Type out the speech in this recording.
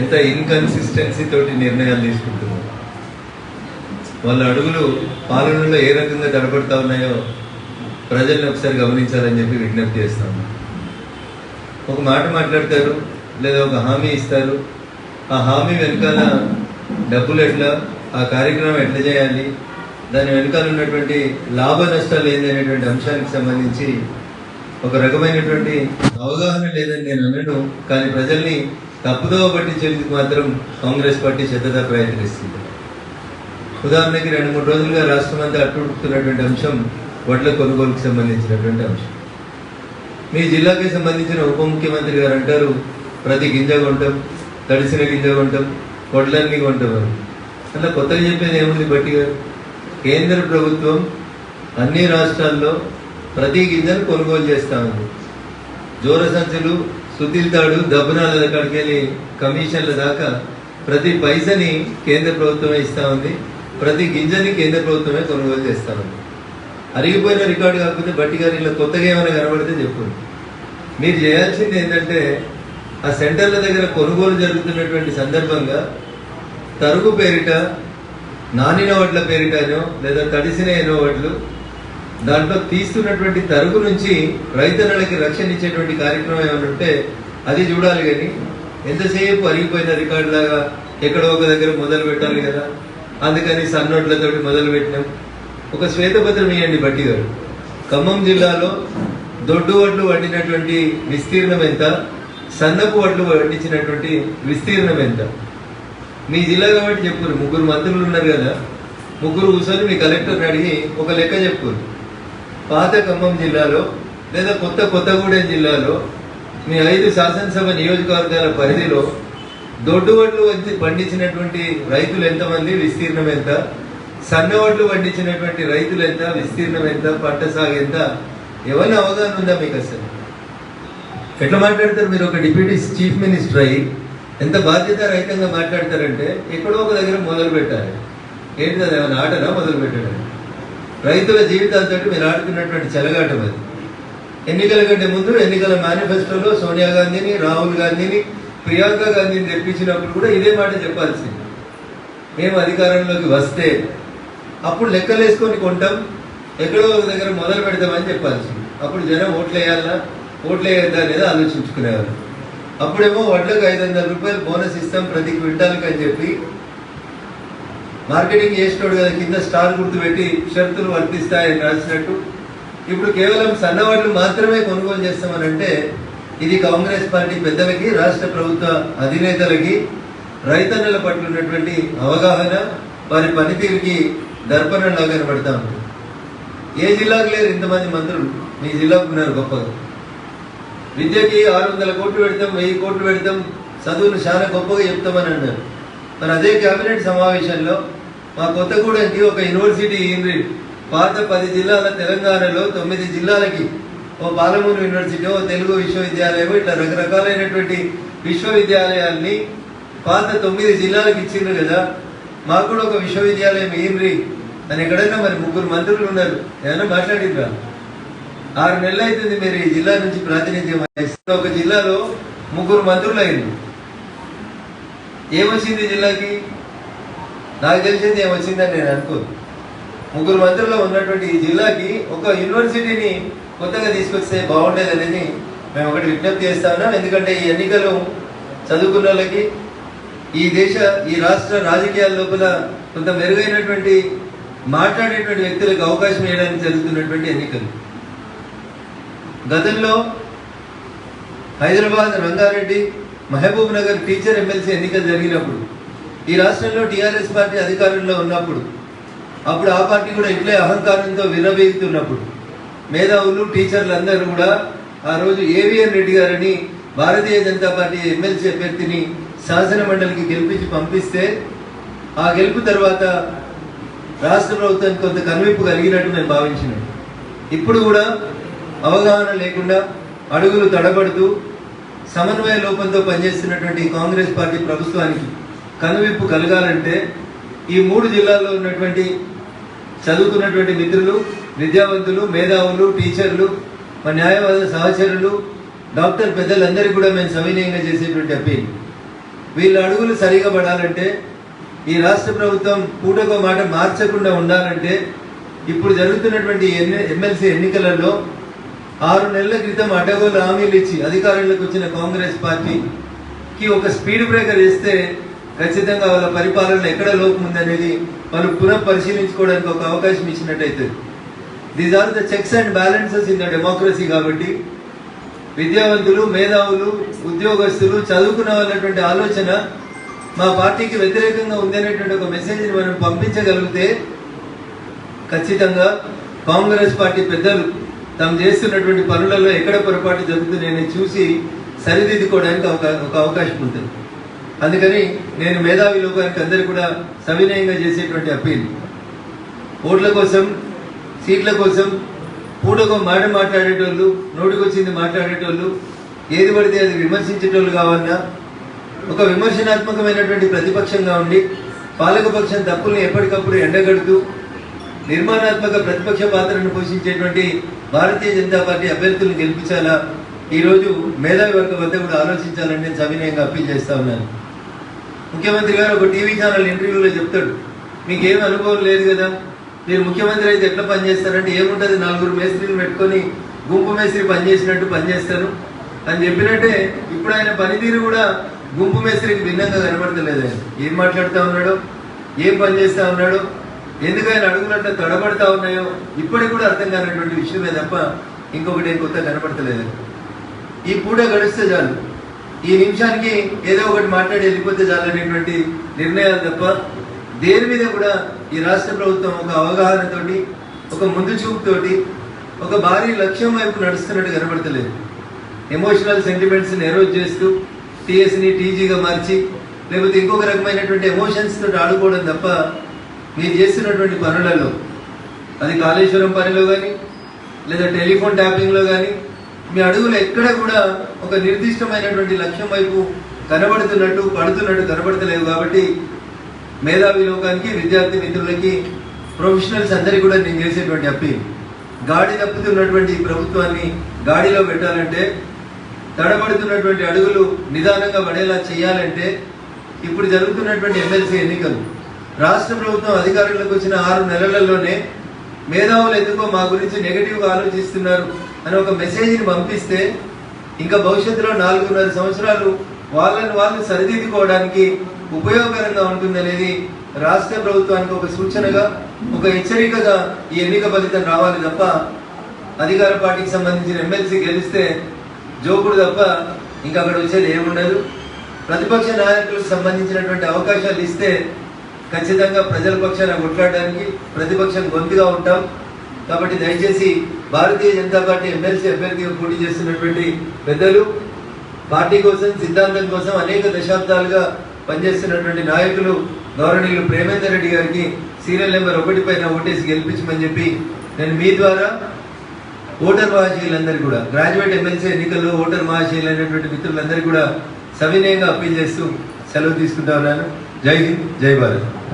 ఎంత ఇన్కన్సిస్టెన్సీ తోటి నిర్ణయాలు తీసుకుంటున్నారు వాళ్ళ అడుగులు పాలనలో ఏ రకంగా తడబడతా ఉన్నాయో ప్రజల్ని ఒకసారి గమనించాలని చెప్పి విజ్ఞప్తి చేస్తాము ఒక మాట మాట్లాడతారు లేదా ఒక హామీ ఇస్తారు. ఆ హామీ వెనకాల డబ్బులు ఎట్లా ఆ కార్యక్రమం ఎట్లా చేయాలి దాని వెనకాల ఉన్నటువంటి లాభ నష్టాలు ఏంది అనేటువంటి అంశానికి సంబంధించి ఒక రకమైనటువంటి అవగాహన లేదని నేను అనను. కానీ ప్రజల్ని తప్పుదోవ పట్టించేందుకు మాత్రం కాంగ్రెస్ పార్టీ శ్రద్ధగా ప్రయత్నిస్తుంది ఉదాహరణకి రెండు మూడు రోజులుగా రాష్ట్రం అంతా అట్టుడుతున్నటువంటి అంశం వడ్ల కొనుగోలుకు సంబంధించినటువంటి అంశం. మీ జిల్లాకి సంబంధించిన ఉప ముఖ్యమంత్రి గారు అంటారు ప్రతి గింజ కొంటాం తడిసిన గింజ కొంటాం వడ్లన్నీ కొంటాం అలా కొత్తగా చెప్పేది ఏముంది బట్టి గారు? కేంద్ర ప్రభుత్వం అన్ని రాష్ట్రాల్లో ప్రతి గింజను కొనుగోలు చేస్తా ఉంది. జోర సంచులు సుతిల్తాడు దబ్బనాల దగ్గరికి వెళ్ళి కమిషన్ల దాకా ప్రతి పైసని కేంద్ర ప్రభుత్వమే ఇస్తా ఉంది. ప్రతి గింజని కేంద్ర ప్రభుత్వమే కొనుగోలు చేస్తా ఉంది. అరిగిపోయిన రికార్డు కాకపోతే బట్టి గారు ఇలా కొత్తగా ఏమైనా కనబడితే చెప్పండి మీరు చేయాల్సింది ఏంటంటే ఆ సెంటర్ల దగ్గర కొనుగోలు జరుగుతున్నటువంటి సందర్భంగా తరుగు పేరిట నానిన వడ్ల పేరిటనో లేదా తడిసిన ఎనో వడ్లు దాంట్లో తీస్తున్నటువంటి తరుగు నుంచి రైతన్నలకి రక్షణ ఇచ్చేటువంటి కార్యక్రమం ఏమైనా ఉంటే అది చూడాలి కానీ ఎంతసేపు అరిగిపోయిన రికార్డు లాగా ఎక్కడో ఒక దగ్గర మొదలు పెట్టాలి కదా. అందుకని సన్నోట్లతో మొదలు పెట్టినాం. ఒక శ్వేతపత్రం ఇవ్వండి బట్టి గారు ఖమ్మం జిల్లాలో దొడ్డు వడ్లు వండినటువంటి విస్తీర్ణం ఎంత? సన్నపు వడ్లు వండించినటువంటి విస్తీర్ణం ఎంత? మీ జిల్లా కాబట్టి చెప్పుకోరు. ముగ్గురు మంత్రులు ఉన్నారు కదా. ముగ్గురు కూర్చొని మీ కలెక్టర్ని అడిగి ఒక లెక్క చెప్పుకోరు. పాత ఖమ్మం జిల్లాలో లేదా కొత్త కొత్తగూడెం జిల్లాలో మీ ఐదు శాసనసభ నియోజకవర్గాల పరిధిలో దొడ్డు వడ్లు వచ్చి పండించినటువంటి రైతులు ఎంతమంది విస్తీర్ణం ఎంత? సన్న వడ్లు పండించినటువంటి రైతులు ఎంత? విస్తీర్ణం ఎంత? పంట సాగు ఎంత? ఎవరిని అవగాహన ఉందా మీకు అసలు? ఎట్లా మాట్లాడతారు మీరు? ఒక డిప్యూటీ చీఫ్ మినిస్టర్ అయ్యి ఎంత బాధ్యత రహితంగా మాట్లాడతారంటే ఎక్కడో ఒక దగ్గర మొదలు పెట్టాలి. ఏంటి అది? ఏమైనా ఆటనా మొదలు పెట్టడం? రైతుల జీవితాలతో మీరు ఆడుతున్నటువంటి చెలగాటం అది. ఎన్నికల కంటే ముందు ఎన్నికల మేనిఫెస్టోలో సోనియా గాంధీని రాహుల్ గాంధీని ప్రియాంక గాంధీని తెప్పించినప్పుడు కూడా ఇదే మాట చెప్పాల్సింది. మేము అధికారంలోకి వస్తే అప్పుడు లెక్కలేసుకొని కొంటాం ఎక్కడో ఒక దగ్గర మొదలు పెడతామని చెప్పాల్సింది. అప్పుడు జనం ఓట్లు వేయాలా ఓట్లు వేయద్దా అనేది ఆలోచించుకునేవారు. అప్పుడేమో వడ్లకు ఐదు వందల రూపాయలు బోనస్ ఇస్తాం ప్రతి క్వింటాల్కి అని చెప్పి మార్కెటింగ్ చేసినోడు కదా కింద స్టార్ గుర్తు పెట్టి షరతులు వర్తిస్తాయని రాసినట్టు. ఇప్పుడు కేవలం సన్నవాళ్ళు మాత్రమే కొనుగోలు చేస్తామని అంటే ఇది కాంగ్రెస్ పార్టీ పెద్దలకి రాష్ట్ర ప్రభుత్వ అధినేతలకి రైతన్నల పట్ల ఉన్నటువంటి అవగాహన వారి పనితీరుకి దర్పణంలా కనబడతా ఉంది. ఏ జిల్లాకు లేరు ఇంతమంది మంత్రులు? మీ జిల్లాకు ఉన్నారు గొప్పగా. విద్యకి ఆరు వందల కోట్లు పెడతాం వెయ్యి కోట్లు పెడతాం చదువును చాలా గొప్పగా చెప్తామని అన్నారు. మరి అదే కేబినెట్ సమావేశంలో మా కొత్తగూడెంకి ఒక యూనివర్సిటీ ఇయ్యిండ్రి పాత పది జిల్లాల తెలంగాణలో తొమ్మిది జిల్లాలకి ఓ పాలమూరు యూనివర్సిటీ ఓ తెలుగు విశ్వవిద్యాలయం ఇట్లా రకరకాలైనటువంటి విశ్వవిద్యాలయాల్ని పాత తొమ్మిది జిల్లాలకు ఇచ్చిండ్రు కదా. మాకు కూడా ఒక విశ్వవిద్యాలయం ఇయ్యిండ్రి అని ఎక్కడైనా మరి ముగ్గురు మంత్రులు ఉన్నారు. ఏమైనా మాట్లాడిరా ఆరు నెలలు అవుతుంది మీరు ఈ జిల్లా నుంచి ప్రాతినిధ్యం ఒక జిల్లాలో ముగ్గురు మంత్రులు అయింది ఏమొచ్చింది జిల్లాకి? నాకు తెలిసింది ఏమొచ్చిందని నేను అనుకోను. ముగ్గురు మంత్రుల్లో ఉన్నటువంటి ఈ జిల్లాకి ఒక యూనివర్సిటీని కొత్తగా తీసుకొస్తే బాగుండేదనేది మేము ఒకటి విజ్ఞప్తి చేస్తా ఎందుకంటే ఈ ఎన్నికలు చదువుకున్న వాళ్ళకి ఈ దేశ ఈ రాష్ట్ర రాజకీయాల లోపల కొంత మెరుగైనటువంటి మాట్లాడేటువంటి వ్యక్తులకు అవకాశం ఇవ్వడానికి జరుగుతున్నటువంటి ఎన్నికలు. గతంలో హైదరాబాద్ రంగారెడ్డి మహబూబ్ నగర్ టీచర్ ఎమ్మెల్సీ ఎన్నికలు జరిగినప్పుడు ఈ రాష్ట్రంలో టీఆర్ఎస్ పార్టీ అధికారంలో ఉన్నప్పుడు అప్పుడు ఆ పార్టీ కూడా ఇట్లే అహంకారంతో విరవీగుతున్నప్పుడు మేధావులు టీచర్లు అందరూ కూడా ఆ రోజు ఏవిఎన్ రెడ్డి గారని భారతీయ జనతా పార్టీ ఎమ్మెల్సీ అభ్యర్థిని శాసన మండలికి గెలిపించి పంపిస్తే ఆ గెలుపు తర్వాత రాష్ట్ర ప్రభుత్వానికి కొంత కనువిప్పు కలిగినట్టు నేను భావించినాను. ఇప్పుడు కూడా అవగాహన లేకుండా అడుగులు తడబడుతూ సమన్వయ లోపంతో పనిచేస్తున్నటువంటి కాంగ్రెస్ పార్టీ ప్రభుత్వానికి కనువిప్పు కలగాలంటే ఈ మూడు జిల్లాల్లో ఉన్నటువంటి చదువుకున్నటువంటి మిత్రులు విద్యావంతులు మేధావులు టీచర్లు మా న్యాయవాద సహచరులు డాక్టర్ పెద్దలందరికీ కూడా మేము సవినయంగా చేసేటువంటి అప్పీల్. వీళ్ళ అడుగులు సరిగా పడాలంటే ఈ రాష్ట్ర ప్రభుత్వం పూటకో మాట మార్చకుండా ఉండాలంటే ఇప్పుడు జరుగుతున్నటువంటి ఎమ్మెల్సీ ఎన్నికలలో ఆరు నెలల క్రితం అడ్డగోలు హామీలు ఇచ్చి అధికారంలోకి వచ్చిన కాంగ్రెస్ పార్టీకి ఒక స్పీడ్ బ్రేకర్ ఇస్తే ఖచ్చితంగా వాళ్ళ పరిపాలన ఎక్కడ లోపం ఉందనేది వాళ్ళు పునః పరిశీలించుకోవడానికి ఒక అవకాశం ఇచ్చినట్టయితే. These are the checks and balances in the democracy కాబట్టి విద్యావంతులు మేధావులు ఉద్యోగస్తులు చదువుకున్న వాళ్ళటువంటి ఆలోచన మా పార్టీకి వ్యతిరేకంగా ఉందనేటువంటి ఒక మెసేజ్ని మనం పంపించగలిగితే ఖచ్చితంగా కాంగ్రెస్ పార్టీ పెద్దలు తాము చేస్తున్నటువంటి పనులలో ఎక్కడ పొరపాటు జరుగుతుందని చూసి సరిదిద్దుకోవడానికి ఒక ఒక అవకాశం ఉంటుంది. అందుకని నేను మేధావి లోకానికి అందరూ కూడా సవినయంగా చేసేటువంటి అప్పీల్. ఓట్ల కోసం సీట్ల కోసం పూటకో మాట మాట్లాడేటోళ్ళు నోటికొచ్చింది మాట్లాడేటోళ్ళు ఏది పడితే అది విమర్శించేటోళ్ళు కావాలన్నా ఒక విమర్శనాత్మకమైనటువంటి ప్రతిపక్షంగా ఉండి పాలకపక్షం తప్పుల్ని ఎప్పటికప్పుడు ఎండగడుతూ నిర్మాణాత్మక ప్రతిపక్ష పాత్రను పోషించేటువంటి భారతీయ జనతా పార్టీ అభ్యర్థులను గెలిపించాలా? ఈరోజు మేధావి వర్గం వద్ద కూడా ఆలోచించాలని నేను సవినయంగా అప్పీల్ చేస్తా ఉన్నాను. ముఖ్యమంత్రి గారు ఒక టీవీ ఛానల్ ఇంటర్వ్యూలో చెప్తాడు మీకు ఏం అనుభవం లేదు కదా? మీరు ముఖ్యమంత్రి అయితే ఎట్లా పనిచేస్తారంటే ఏముంటుంది నలుగురు మేస్త్రిని పెట్టుకొని గుంపు మేస్త్రి పనిచేసినట్టు పనిచేస్తాను అని చెప్పినట్టే ఇప్పుడు ఆయన పనితీరు కూడా గుంపు మేస్త్రికి భిన్నంగా కనబడతలేదు ఆయన. ఏం మాట్లాడుతూ ఉన్నాడో? ఏం పని చేస్తూ ఉన్నాడో? ఎందుకు ఆయన అడుగులంటే తడబడతా ఉన్నాయో ఇప్పటికి కూడా అర్థం కానటువంటి విషయమే తప్ప ఇంకొకటి ఏం కొత్త కనబడతలేదు ఈ పూట గడిస్తే చాలు. ఈ నిమిషానికి ఏదో ఒకటి మాట్లాడి వెళ్ళిపోతే చాలు అనేటువంటి నిర్ణయాలు తప్ప దేని మీద కూడా ఈ రాష్ట్ర ప్రభుత్వం ఒక అవగాహనతోటి ఒక ముందు చూపుతోటి ఒక భారీ లక్ష్యం వైపు నడుస్తున్నట్టు కనబడతలేదు ఎమోషనల్ సెంటిమెంట్స్ ఎరోజ్ చేస్తూ టీఎస్ని టీజీగా మార్చి లేకపోతే ఇంకొక రకమైనటువంటి ఎమోషన్స్ తోటి ఆడుకోవడం తప్ప మీరు చేస్తున్నటువంటి పనులలో అది కాళేశ్వరం పనిలో కానీ లేదా టెలిఫోన్ ట్యాపింగ్లో కానీ మీ అడుగులు ఎక్కడ కూడా ఒక నిర్దిష్టమైనటువంటి లక్ష్యం వైపు కనబడుతున్నట్టు పడుతున్నట్టు కనబడతలేవు కాబట్టి మేధావి లోకానికి విద్యార్థి మిత్రులకి ప్రొఫెషనల్స్ అందరికీ కూడా నేను చేసేటువంటి అప్పీల్. గాడి తప్పుతున్నటువంటి ప్రభుత్వాన్ని గాడిలో పెట్టాలంటే తడబడుతున్నటువంటి అడుగులు నిదానంగా పడేలా చేయాలంటే ఇప్పుడు జరుగుతున్నటువంటి ఎమ్మెల్సీ ఎన్నికలు రాష్ట్ర ప్రభుత్వం అధికారంలోకి వచ్చిన ఆరు నెలలలోనే మేధావులు ఎందుకో మా గురించి నెగిటివ్గా ఆలోచిస్తున్నారు అని ఒక మెసేజ్ని పంపిస్తే ఇంకా భవిష్యత్తులో నాలుగున్నర సంవత్సరాలు వాళ్ళని వాళ్ళు సరిదిద్దుకోవడానికి ఉపయోగకరంగా ఉంటుందనేది రాష్ట్ర ప్రభుత్వానికి ఒక సూచనగా ఒక హెచ్చరికగా ఈ ఎన్నిక ఫలితం రావాలి తప్ప అధికార పార్టీకి సంబంధించిన ఎమ్మెల్సీ గెలిస్తే జోకుడు తప్ప ఇంకా అక్కడ వచ్చేది ఏముండదు. ప్రతిపక్ష నాయకులకు సంబంధించినటువంటి అవకాశాలు ఇస్తే ఖచ్చితంగా ప్రజల పక్షాన కొట్లాడడానికి ప్రతిపక్షం గొంతుగా ఉంటాం. కాబట్టి దయచేసి భారతీయ జనతా పార్టీ ఎమ్మెల్సీ అభ్యర్థిగా పోటీ చేస్తున్నటువంటి పెద్దలు పార్టీ కోసం సిద్ధాంతం కోసం అనేక దశాబ్దాలుగా పనిచేస్తున్నటువంటి నాయకులు గౌరవనీయులు ప్రేమేందర్ రెడ్డి గారికి సీరియల్ నెంబర్ ఒకటి పైన ఓటేసి గెలిపించమని చెప్పి నేను మీ ద్వారా ఓటర్ మహాశయులందరూ కూడా గ్రాడ్యుయేట్ ఎమ్మెల్సీ ఎన్నికల్లో ఓటర్ మహాశీలు అయినటువంటి మిత్రులందరూ కూడా సవినయంగా అప్పీల్ చేస్తూ సెలవు తీసుకుంటా ఉన్నాను. जय हिंद जय भारत।